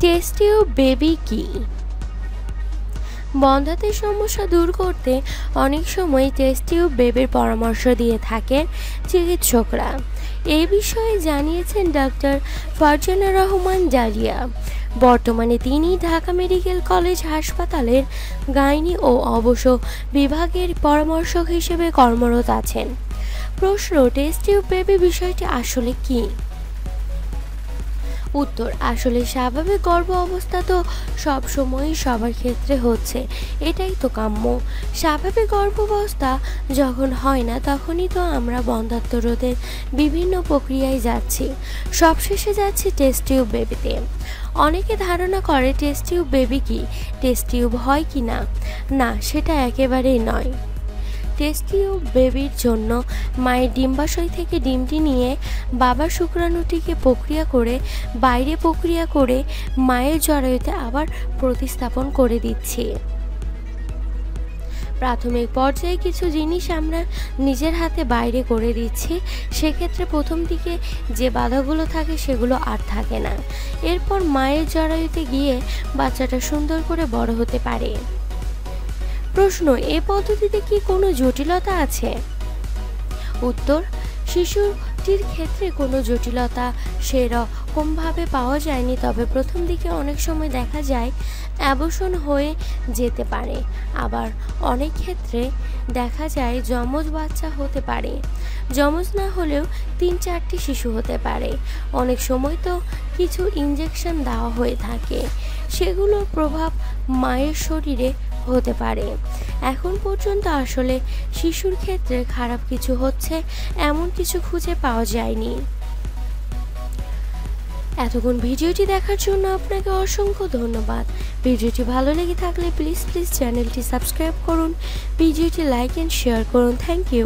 টেস্টিও baby কি? বন্ধাত্বের সমস্যা দূর করতে অনেক সময় টেস্টিউব বেবির পরামর্শ দিয়ে থাকেন চিকিৎসকরা। এই বিষয়ে জানিয়েছেন ডাক্তার ফারজানা রহমান জালিয়া বর্তমানে তিনি ঢাকা মেডিকেল কলেজ হাসপাতালের গাইনি ও অবশ্য বিভাগের পরামর্শক হিসেবে কর্মরত আছেন। প্রশ্ন টেস্টিউব বেবি বিষয়টি আসলে কী? উত্তর। আসলে স্বাভাবিক গর্ভ অবস্থা তো সব সবসময়ই সবার ক্ষেত্রে হচ্ছে। এটাই তো কাম্য। স্বাভাবিক গর্ভাবস্থা যখন হয় না, তখনই তো আমরা বন্ধাত্ম রোধের বিভিন্ন প্রক্রিয়ায় যাচ্ছি। সবশেষে যাচ্ছি টেস্ট টিউব বেবিতে অনেকে ধারণা করে টেস্ট টিউব বেবি কি? টেস্ট টিউব হয় কি না? না, সেটা একেবারেই নয়। টেস্টিউব বেবির জন্য মায়ের ডিম্বাশয় থেকে ডিমটি নিয়ে বাবার শুক্রাণুটিকে প্রক্রিয়া করে, বাইরে প্রক্রিয়া করে মায়ের জরায়ুতে আবার প্রতিস্থাপন করে দিচ্ছি। প্রাথমিক পর্যায়ে কিছু জিনিস আমরা নিজের হাতে বাইরে করে দিচ্ছি। সেক্ষেত্রে প্রথম দিকে যে বাধাগুলো থাকে সেগুলো আর থাকে না। এরপর মায়ের জরায়ুতে গিয়ে বাচ্চাটা সুন্দর করে বড় হতে পারে। প্রশ্ন, এ পদ্ধতিতে কি কোনো জটিলতা আছে? উত্তর, শিশুটির ক্ষেত্রে কোনো জটিলতা সেরকমভাবে পাওয়া যায়নি, তবে প্রথম দিকে অনেক সময় দেখা যায় অ্যাবর্ষণ হয়ে যেতে পারে। আবার অনেক ক্ষেত্রে দেখা যায় যমজ বাচ্চা হতে পারে। যমজ না হলেও তিন চারটি শিশু হতে পারে। অনেক সময় তো কিছু ইঞ্জেকশন দেওয়া হয়ে থাকে। সেগুলোর প্রভাব মায়ের শরীরে হতে পারে। এখন পর্যন্ত আসলে শিশুর ক্ষেত্রে খারাপ কিছু হচ্ছে, এমন কিছু খুঁজে পাওয়া যায়নি। এতক্ষণ ভিডিওটি দেখার জন্য আপনাকে অসংখ্য ধন্যবাদ। ভিডিওটি ভালো লেগে থাকলে প্লিজ প্লিজ চ্যানেলটি সাবস্ক্রাইব করুন। ভিডিওটি লাইক অ্যান্ড শেয়ার করুন। Thank you